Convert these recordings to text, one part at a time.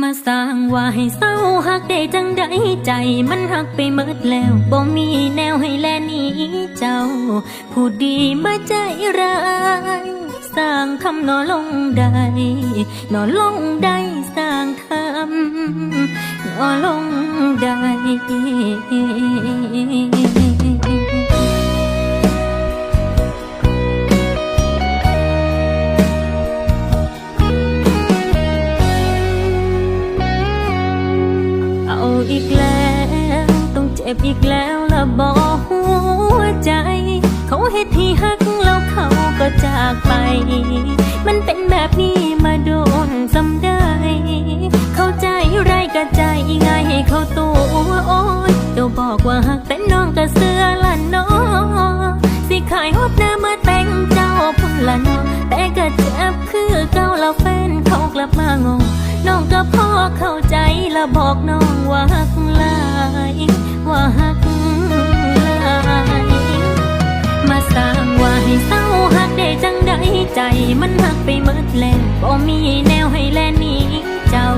มาสร้างว่าให้เศร้าหักได้จังใดใจ มันหักไปเมิดแล้วบ่มีแนวให้แลนีเจ้า ผู้ดีมาใจร้ายสร้างคำนอลงได้นอลงได้สร้างคำนอลงได้ แล้ว ต้องเจ็บอีกแล้วละบอกหัวใจ เขาเฮ็ดที่หักแล้วเขาก็จากไป มันเป็นแบบนี้มาโดนจำได้ เข้าใจไรก็ใจง่ายให้เขาตัวโอ้ยเดี๋ยวบอกว่าหักแต่น้องก็เสื้อละน้อสิขายฮอดหน้ามาแต่งเจ้าพุ่นละน้อแต่ก็เจ็บคือเก่าแล้วแฟนเขากลับมางง น้องก็พ่อเข้าใจและบอกน้องว่าหักลายว่าหักลายมาสร้างว่าให้เศร้าหักได้จังใดใจ มันหักไปหมดแล้วบ่มีแนวให้แลนี้เจ้า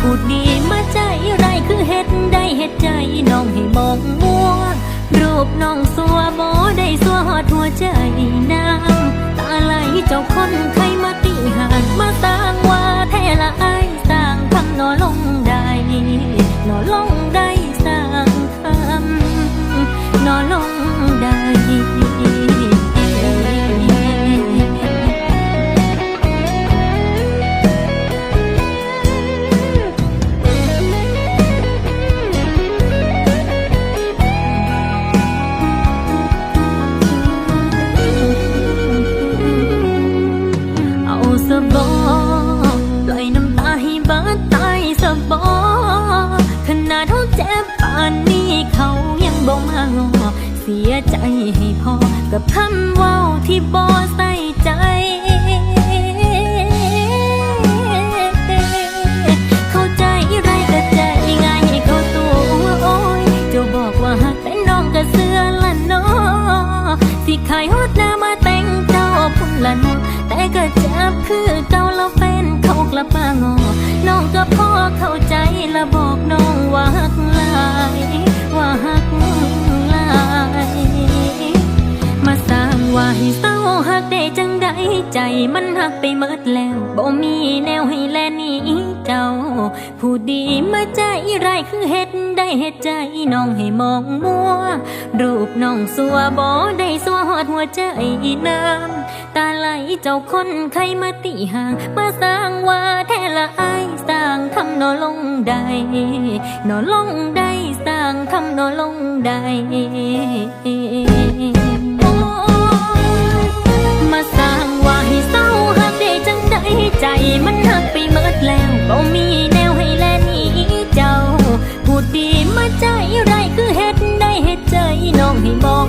พูดดีมาใจไรคือเฮ็ดได้เฮ็ดใจน้องให้มองมัวรูปน้องสัวบ่ได้สัวหอดหัวใจน้ำตาไหลเจ้าคนใครมาตีหาดมาสร้างว่าแท้ละไอ นอลงได้นอลงได้สร้างคำนอลงได้ ขายฮอดหน้ามาแต่งเจ้าพุ่นละนาะแต่ก็เจ็บคือเก่าแล้วแฟนเขากลับมางอ น้องก็พ่อเข้าใจและบอกน้องว่าหักลายว่าหักลาย มาสร้างว่าให้เศร้า ได้จังใดใจมันหักไปเมิดแล้วบ่มีแนวให้แลนี้เจ้า ผู้ดีมาใจไรคือเฮ็ดได้เฮ็ดใจน้องให้มองมัว รูปน้องสัวบ่ได้สัวหอดหัวใจน้ำตาไหลเจ้าคนใครมาตีห่างมาสร้างว่าแท้ละอายสร้างคำนอลงได้นอลงได้สร้างคำนอลงได้ ใจมันหักไปเมิดแล้วบ่มีแนวให้แลนี้เจ้า พูดดีมาใจไรคือเฮ็ดได้เฮ็ดใจน้องให้มอง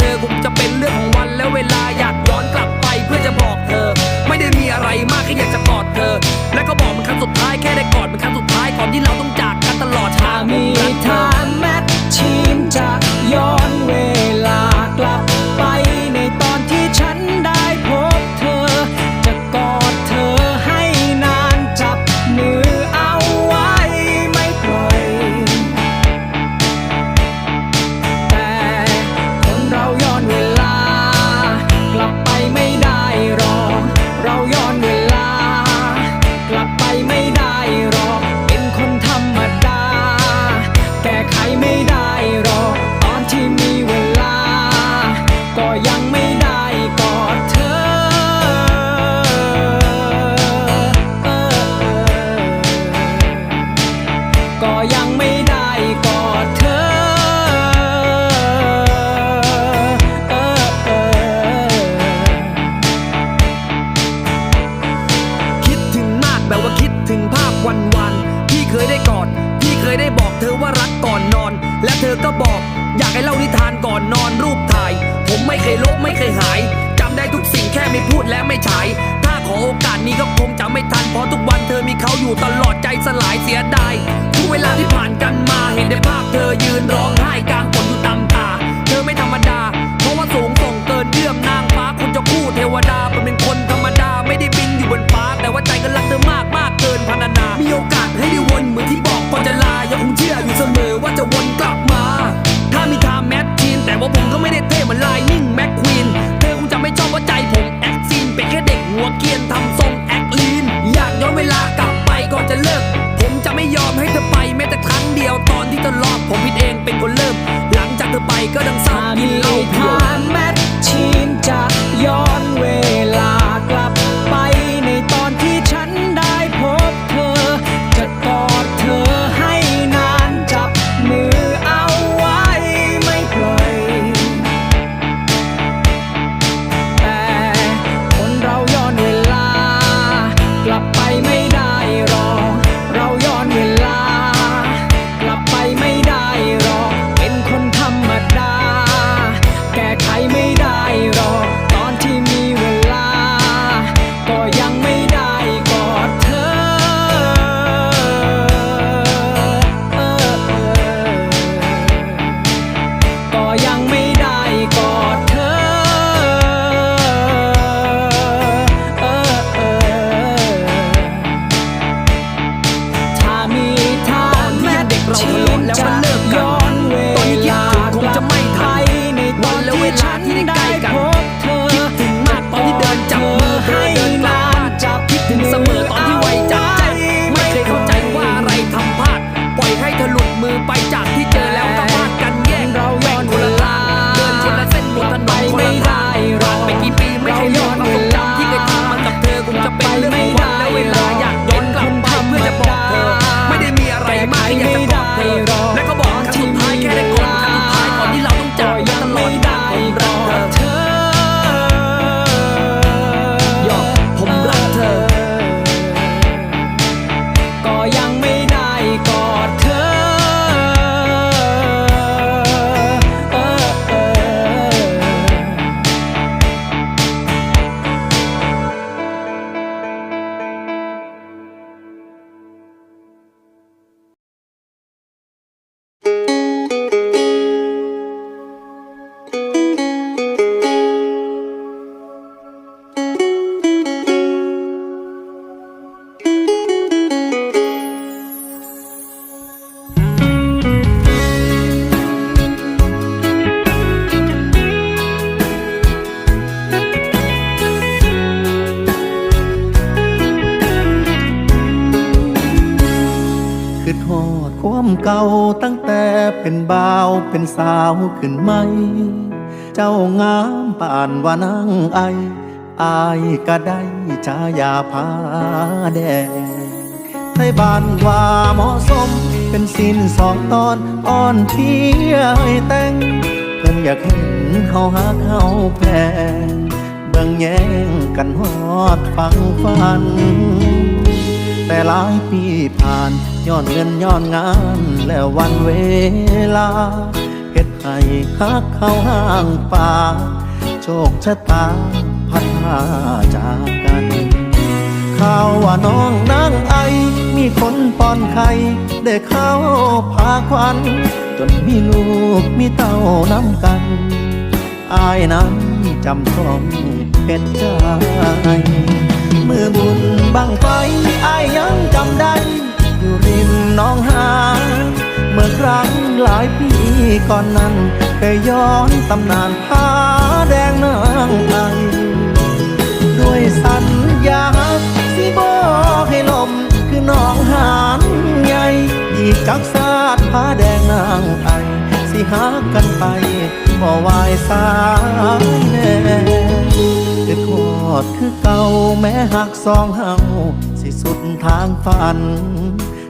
อ และเธอก็บอกอยากให้เล่านิทานก่อนนอนรูปถ่าย ผมไม่เคยลบไม่เคยหายจำได้ทุกสิ่งแค่ไม่พูดและไม่ฉาย ถ้าขอโอกาสนี้ก็คงจำไม่ทันเพราะทุกวันเธอมีเขาอยู่ตลอดใจสลายเสียดายทุกเวลาที่ผ่านกันมาเห็นได้ภาพเธอยืนร้องไห้กลางฝนอยู่ตามตา เธอไม่ธรรมดา เพราะว่าสูงส่งเกินเยื่อมนางฟ้าคุณจะคู่เทวดาเป็นคนธรรมดาไม่ได้บินอยู่บนฟ้า แต่ว่าใจก็รักเธอมากมากเกินพรรณนา ก็ดังซ้ำมีโล้าท่าน็นสาวขึ้นไหม เจ้างามป่านว่านางไอ อายก็ได้ชายาพาแดงไทยบ้านว่าเหมาะสม เป็นสินสองตอนอ่อนเทียให้แต่ง เพิ่นอยากเห็นเขาหาเขาแพงเบิ่งแย่งกันฮอดฟังฟัน แต่หลายปีผ่านย้อนเงินย้อนงานแล้ววันเวลา ให้ฮักเข้าห้างป่า โชคชะตาพัดพาจากกันข่าวว่าน้องนางไอ มีคนป้อนไข่ได้เข้าพาควัน จนมีลูกมีเต้าน้ำกัน อายนั้นจำต้องเป็นใจเมื่อบุญบังไฟอายยังจำได้ อยู่ริมน้องหา เมื่อครั้งหลายปีก่อนนั้นเคยย้อนตำนานผ้าแดงนางไอด้วยสัญญาสิบอกให้ลมคือน้องหานใหญ่อีกจักสาดผ้าแดงนางไอสิหากันไปบ่วายสายแน่คือโคตรคือเก่าแม้หักสองเฮาสิสุดทางฝัน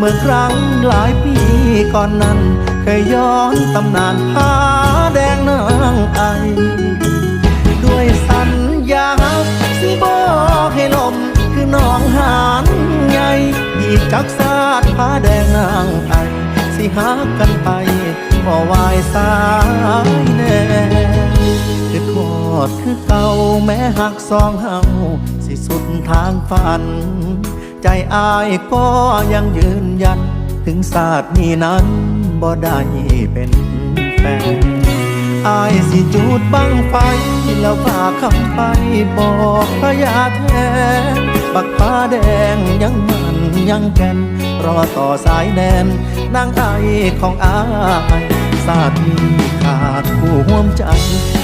เมื่อครั้งหลายปีก่อนนั้น เคยย้อนตำนานผ้าแดงนางไอ ด้วยสัญญาสิบอกให้ลมคือน้องหานใหญ่อีกจักสาดผ้าแดงนางไอ สิหากันไปบ่วายสายแน่คือโคตรคือเก่าแม้หักสองเฮาสิสุดทางฝัน ใจอายก็ยังยืนยัน ถึงศาสตร์นี้นั้นบ่ได้เป็นแฟนอายสิจูดบังไฟ แล้วฝากคำไปบอกพระยาแทนบักฟ้าแดงยังมันยังแก่น รอต่อสายแดนนางไอของอายศาสตร์นี้ขาดผู้ห่วมใจ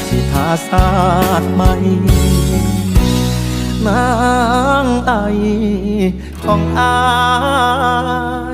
สิทาศาสตร์ใหม่ นางไอของอาย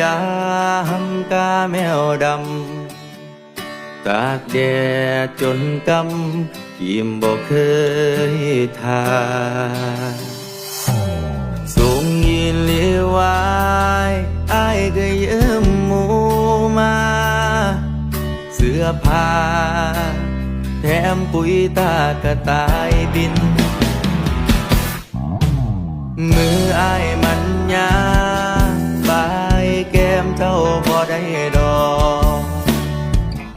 ยามกาแมวดำ ตากแดดจนกำขีมบอกเคยทาสูงยินเลียวายอายก็ยืมหมูมา เสื้อผ้าแถมปุ๋ยตากระต่ายบิน มืออายมันยา แก้มเจ้าบ่ได้ดอก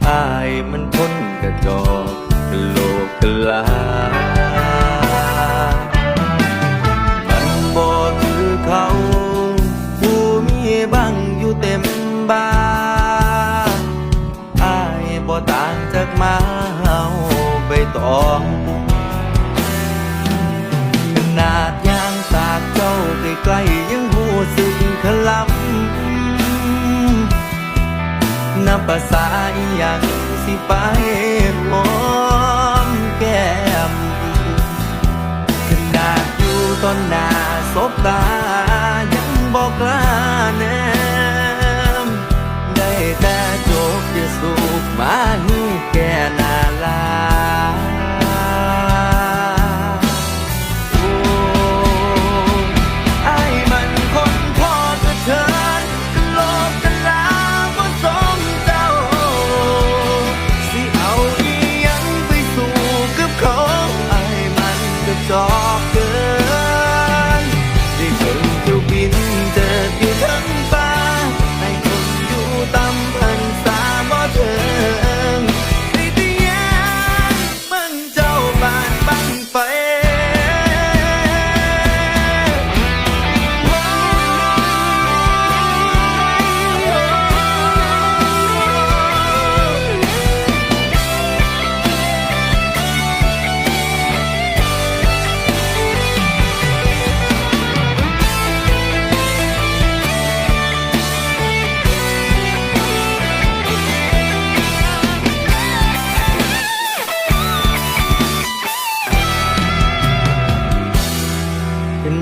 อายมันพ้นกระจอกกโลกกลา มันบ่คือเขา ผู้มีบังอยู่เต็มบ้านอายบ่ต่างจากมาเฮาใบตอง ภาษาอหย่างสิไปหอมแก้มขนาดอยู่ต้นหน้าศบตา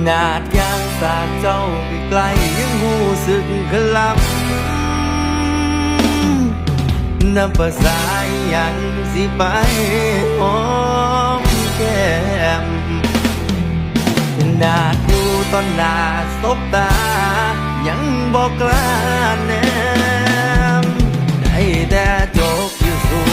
นาดยางสากเจ้าไปไกลยังหูสึกขลับน้ำประสาอยังสิไปหอมแก้มนาดดูตอนนาสบตา ยังบอกล้าแนมได้แต่จบอยู่สู่